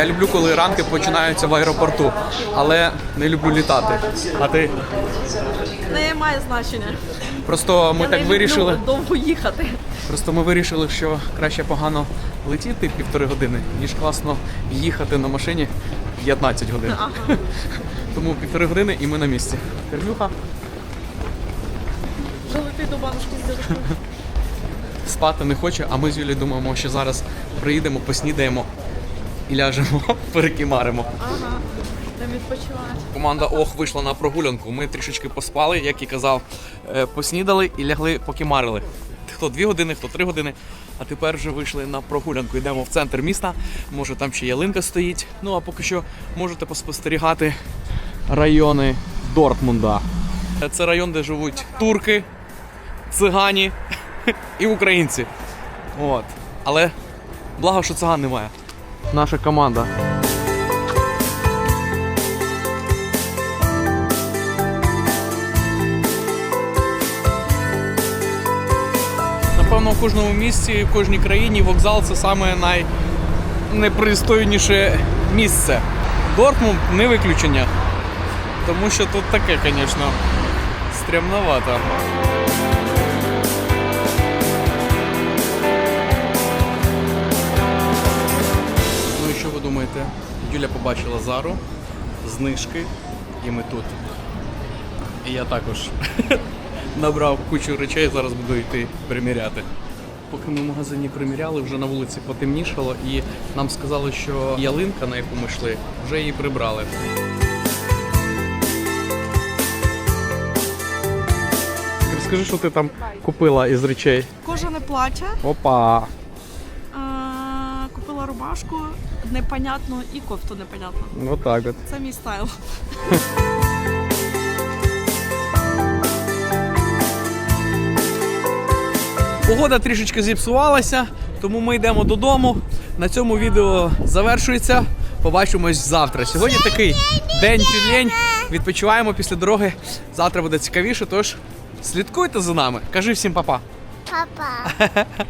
Я люблю, коли ранки починаються в аеропорту, але не люблю літати. А ти? Не має значення. Просто ми Я так не вирішили. люблю довго їхати. Просто ми вирішили, що краще погано летіти півтори години, ніж класно їхати на машині 15 годин. Ага. Тому півтори години і ми на місці. Кирнюха Вже летить до бабушки з дідушкою. спати не хоче, а ми з Юлією думаємо, що зараз приїдемо, поснідаємо і ляжемо, перекимаримо. Ага. Не відпочивати. Команда Ох вийшла на прогулянку. Ми трішечки поспали, як і казав, е, поснідали і лягли, покимарили. Хто дві години, хто три години. А тепер вже вийшли на прогулянку. Йдемо в центр міста. Може там ще ялинка стоїть. Ну а поки що можете поспостерігати райони Дортмунда. Це район, де живуть турки, цигані і українці. От. Але благо, що циган немає. Наша команда. Напевно, в кожному місті, в кожній країні вокзал це саме найнепристойніше місце. Дортмунд не виключення. Тому що тут таке, звісно, стрімновато. Ви думаєте? Юля побачила Зару, знижки, і ми тут. І я також набрав кучу речей, зараз буду йти приміряти. Поки ми в магазині приміряли, вже на вулиці потемнішало, і нам сказали, що ялинка, на яку ми йшли, вже її прибрали. Розкажи, що ти там купила із речей. Кожане плаття. Опа! Рубашку непонятну і кофту непонятну. Отак от. Це мій стайл. Погода трішечки зіпсувалася, тому ми йдемо додому. На цьому відео завершується. Побачимось завтра. Сьогодні такий день тюлень. Відпочиваємо після дороги. Завтра буде цікавіше, тож слідкуйте за нами. Кажи всім па-па. Папа.